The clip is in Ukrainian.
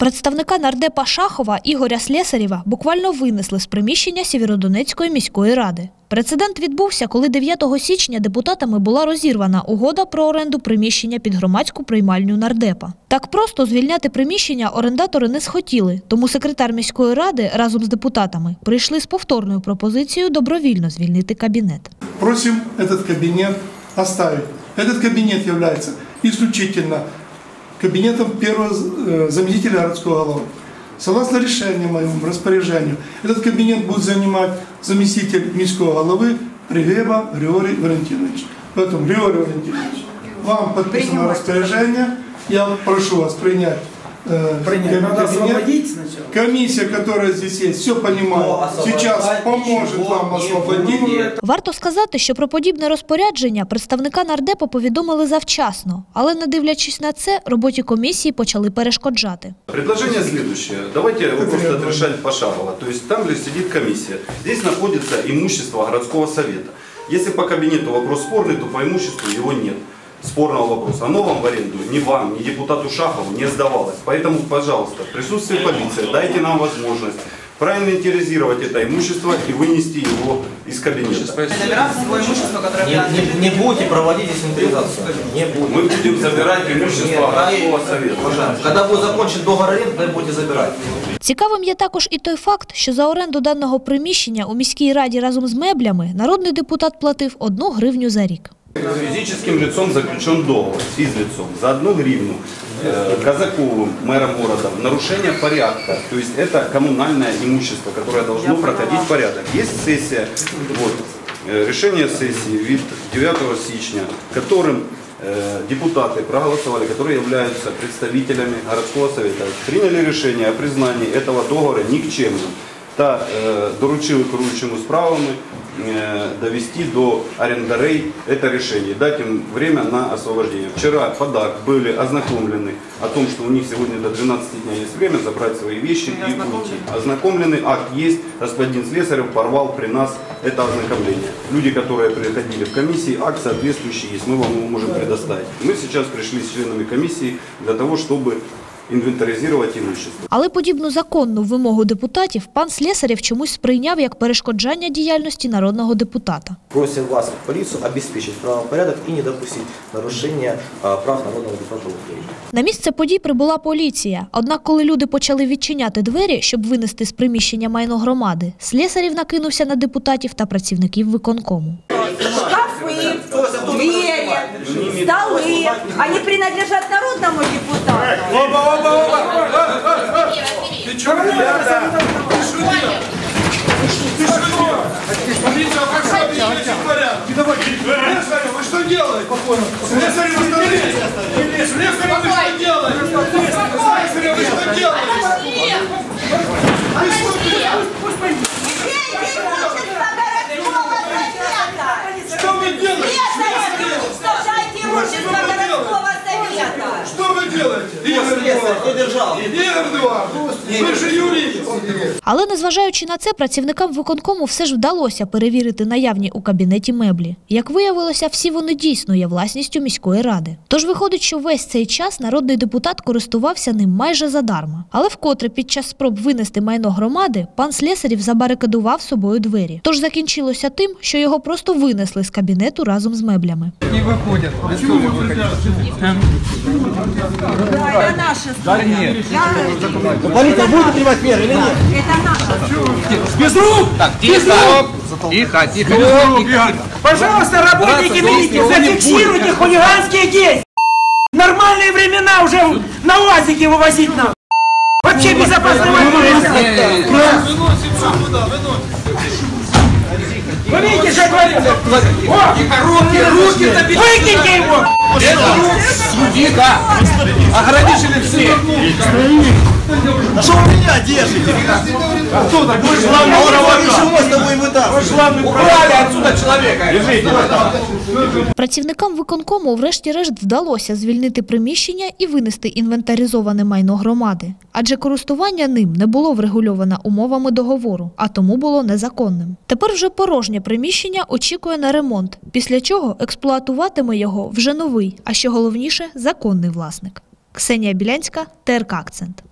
Представника нардепа Шахова Ігоря Слєсарєва буквально винесли з приміщення Сєвєродонецької міської ради. Прецедент відбувся, коли 9 січня депутатами була розірвана угода про оренду приміщення під громадську приймальню нардепа. Так просто звільняти приміщення орендатори не схотіли, тому секретар міської ради разом з депутатами прийшли з повторною пропозицією добровільно звільнити кабінет. Просим этот кабинет оставить. Этот кабинет является исключительно кабинетом первого э, заместителя городского головы. Согласно решению моему, распоряжению, этот кабинет будет занимать заместитель міського головы Пригреба Григорий Валентинович. Поэтому, Григорий Валентинович, вам подписано распоряжение. Я прошу вас принять Принять. Надо кабинет. освободить сначала. Комиссия, которая здесь есть, все понимает. Сейчас поможет вам освободить. Варто сказати, що про подібне розпорядження представника нардепа повідомили завчасно, але не дивлячись на це, роботі комісії почали перешкоджати. Предложение следующее. Давайте вопрос отрешать пошагово. То есть там, где сидит комиссия, здесь находится имущество городского совета. Если по кабинету вопрос спорный, то по имуществу его нет Спорного вопроса. Оно вам в аренду, ни вам, ни депутату Шахову не сдавалось. Поэтому, пожалуйста, в присутствии полиции дайте нам возможность проинвентаризировать это имущество и вынести его из кабинета. Номера всего имущества, которое Не, не- не будете проводить дезинвентаризацию. Не будете. Мы будем забирать имущество городского совета. Пожалуйста. Когда будет закончен договор аренды, тогда будете забирать. Цікавим є також і той факт, що за оренду даного приміщення у міській раді разом з меблями народний депутат платив одну гривню за рік. Физическим лицом заключен договор с физлицом за одну гривну э, Казаковым, мэром города, нарушение порядка. То есть это коммунальное имущество, которое должно проходить порядок. Есть сессия, вот, э, решение сессии вид 9 січня, которым э, депутаты проголосовали, которые являются представителями городского совета, приняли решение о признании этого договора никчемным та е, доручили керуючому справами довести до арендарей это решение, дать им время на освобождение. Вчера подак были ознакомлены о том, что у них сегодня до 12 дня есть время забрать свои вещи и уйти. Ознакомлены, акт есть, господин Слесарев порвал при нас это ознакомление. Люди, которые приходили в комиссии, акт соответствующий есть, мы вам его можем предоставить. Мы сейчас пришли с членами комиссии для того, чтобы инвентаризировать имущество. Але подібну законну вимогу депутатів пан Слєсарєв чомусь сприйняв як перешкоджання діяльності народного депутата. Просим вас, полицию, обеспечить правопорядок и не допустить нарушения а, прав народного депутата Украины. На місце подій прибула поліція. Однак, коли люди почали відчиняти двері, щоб винести з приміщення майно громади, Слєсарєв накинувся на депутатів та працівників виконкому. Шкафы, двери, столы. Они принадлежат народному депутату. Вы что делаете? Слесарь, вы что делаете? Слесарь, вы что делаете? Слесарь, вы что делаете? Вы что делаете? делаете? Игорь Эдуардович! Игорь Эдуардович! Вы же юрист! Але незважаючи на це, працівникам виконкому все ж вдалося перевірити наявні у кабінеті меблі. Як виявилося, всі вони дійсно є власністю міської ради. Тож виходить, що весь цей час народний депутат користувався ним майже задарма. Але вкотре під час спроб винести майно громади пан Слєсарів забарикадував собою двері. Тож закінчилося тим, що його просто винесли з кабінету разом з меблями. Да, это наша студия. Полиция будет принимать меры или нет? Это наша Тихо, тихо, тихо. Пожалуйста, работники милиции, зафиксируйте хулиганские действия. Нормальные времена уже на УАЗике вывозить нам. Вообще безопасного Вы видите, что творится? О, Руки, руки. Выкиньте его! Тихо. Ограничили все. Что вы меня держите? Кто так? Вы же главный Убрали отсюда человека. Працівникам виконкому врешті-решт вдалося звільнити приміщення і винести інвентаризоване майно громади, адже користування ним не було врегульовано умовами договору, а тому було незаконним. Тепер вже порожнє приміщення очікує на ремонт, після чого експлуатуватиме його вже новий, а що головніше законний власник. Ксенія Білянська, ТРК Акцент.